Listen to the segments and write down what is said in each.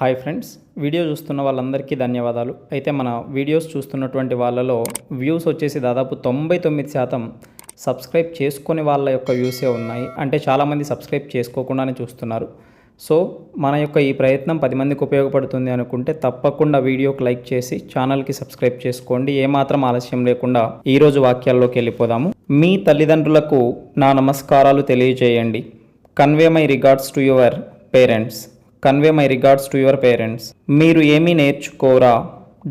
Hi friends video చూస్తున్న వాళ్ళందరికీ ధన్యవాదాలు. అయితే మన వీడియోస్ చూస్తున్నటువంటి వాళ్ళలో వ్యూస్ వచ్చేసి దాదాపు తొంభై తొమ్మిది శాతం సబ్స్క్రైబ్ చేసుకునే వాళ్ళ యొక్క వ్యూసే ఉన్నాయి. అంటే చాలామంది సబ్స్క్రైబ్ చేసుకోకుండానే చూస్తున్నారు. సో మన యొక్క ఈ ప్రయత్నం పది మందికి ఉపయోగపడుతుంది అనుకుంటే తప్పకుండా వీడియోకి లైక్ చేసి ఛానల్కి సబ్స్క్రైబ్ చేసుకోండి. ఏమాత్రం ఆలస్యం లేకుండా ఈరోజు వాక్యాల్లోకి వెళ్ళిపోదాము. మీ తల్లిదండ్రులకు నా నమస్కారాలు తెలియజేయండి. Convey my regards to your parents convey my regards to your parents మీరు ఏమీ నేర్చుకోరా?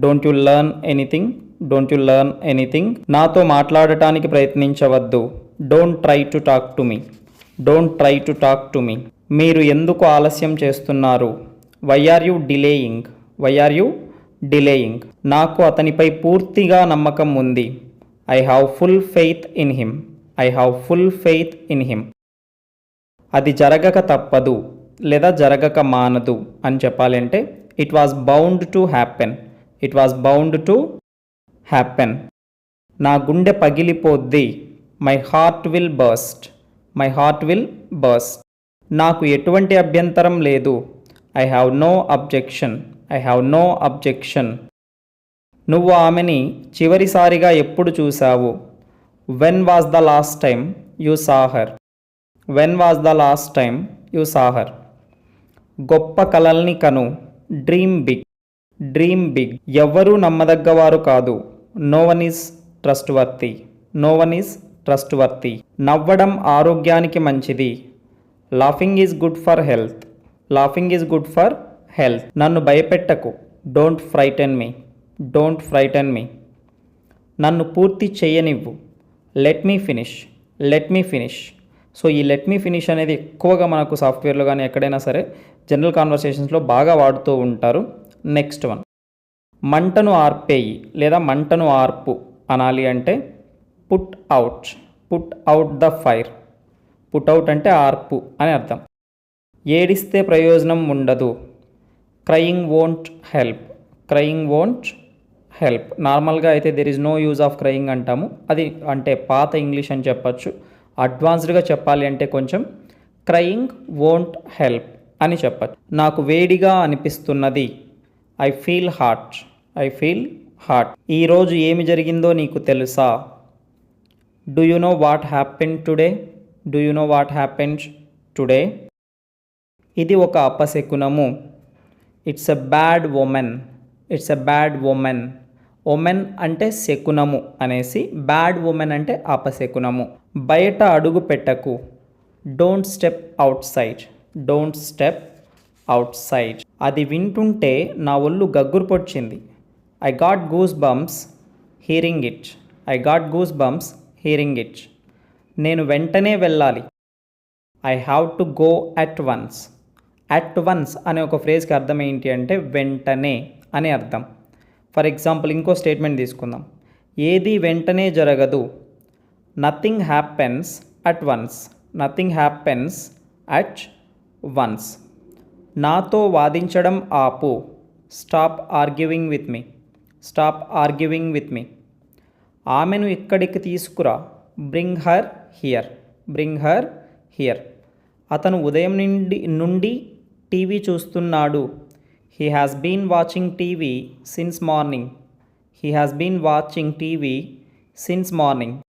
Don't you learn anything don't you learn anything నాతో మాట్లాడటానికి ప్రయత్నించవద్దు. Don't try to talk to me don't try to talk to me మీరు ఎందుకు ఆలస్యం చేస్తున్నారు? Why are you delaying why are you delaying నాకు అతనిపై పూర్తిగా నమ్మకం ఉంది. I have full faith in him I have full faith in him అది జరగక తప్పదు. లేదా జరగక మానదు అని చెప్పాలంటే it was bound to happen it was bound to happen నా గుండె పగిలిపోద్ది. My heart will burst my heart will burst నాకు ఎటువంటి అభ్యంతరం లేదు. I have no objection I have no objection నువ్వు ఆమెని చివరిసారిగా ఎప్పుడు చూశావు? When was the last time you saw her when was the last time you saw her గొప్ప కలల్ని కను. Dream big. Dream big. ఎవ్వరూ నమ్మదగ్గవారు కాదు. No one is trustworthy no one is trust వర్తి నవ్వడం ఆరోగ్యానికి మంచిది. Laughing is good for health. Laughing is good for health. నన్ను భయపెట్టకు. Don't ఫ్రైటన్ me. Don't ఫ్రైటన్ me. నన్ను పూర్తి చేయనివ్వు. Let me finish. Let me finish. So ఈ లెట్ మీ ఫినిష్ అనేది ఎక్కువగా మనకు సాఫ్ట్వేర్లో కానీ ఎక్కడైనా సరే జనరల్ కాన్వర్సేషన్స్లో బాగా వాడుతూ ఉంటారు. నెక్స్ట్ వన్ మంటను ఆర్పేయి లేదా మంటను ఆర్పు అనాలి అంటే put out put out the fire put out అంటే ఆర్పు అని అర్థం. ఏడిస్తే ప్రయోజనం ఉండదు. Crying won't help crying won't help నార్మల్గా అయితే there is no use of crying అంటాము. అది అంటే పాత ఇంగ్లీష్ అని చెప్పచ్చు. అడ్వాన్స్డ్గా చెప్పాలి అంటే కొంచెం క్రయింగ్ వోంట్ హెల్ప్ అని చెప్పచ్చు. నాకు వేడిగా అనిపిస్తున్నది. I feel hot. I feel hot. ఈరోజు ఏమి జరిగిందో నీకు తెలుసా? Do you know what happen today? Do you know what happens today? ఇది ఒక అపశకునము. It's a bad omen it's a bad omen omen అంటే శకునము అనేసి బ్యాడ్ ఉమెన్ అంటే అపశకునము. బయట అడుగు పెట్టకు. Don't step outside don't step outside అది వింటుంటే నా ఒళ్ళు గగ్గురు పొడిచింది. I got goose bumps hearing it. I got goose bumps hearing it. నేను వెంటనే వెళ్ళాలి. I have to go at once. At once అనే ఒక ఫ్రేజ్కి అర్థం ఏంటి అంటే వెంటనే అని అర్థం. ఫర్ ఎగ్జాంపుల్ ఇంకో స్టేట్మెంట్ తీసుకుందాం. ఏది వెంటనే జరగదు. Nothing happens at once nothing happens at once నాతో వాదించడం ఆపు. Stop arguing with me stop arguing with me ఆమెను ఇక్కడికి తీసుకురా. Bring her here bring her here అతను ఉదయం నుండి నుండి టీవీ చూస్తున్నాడు. He has been watching TV since morning. He has been watching TV since morning.